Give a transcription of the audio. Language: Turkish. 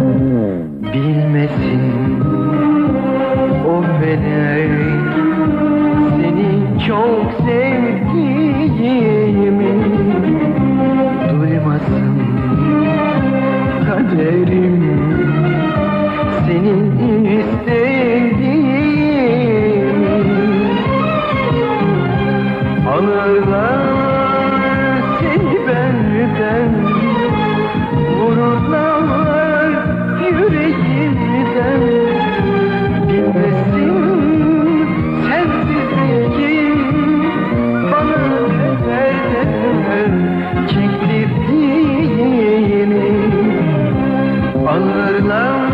Bilmesin o felek Seni çok sevdiğimi. Duymasın kaderim Seni istediğimi Alırlar love.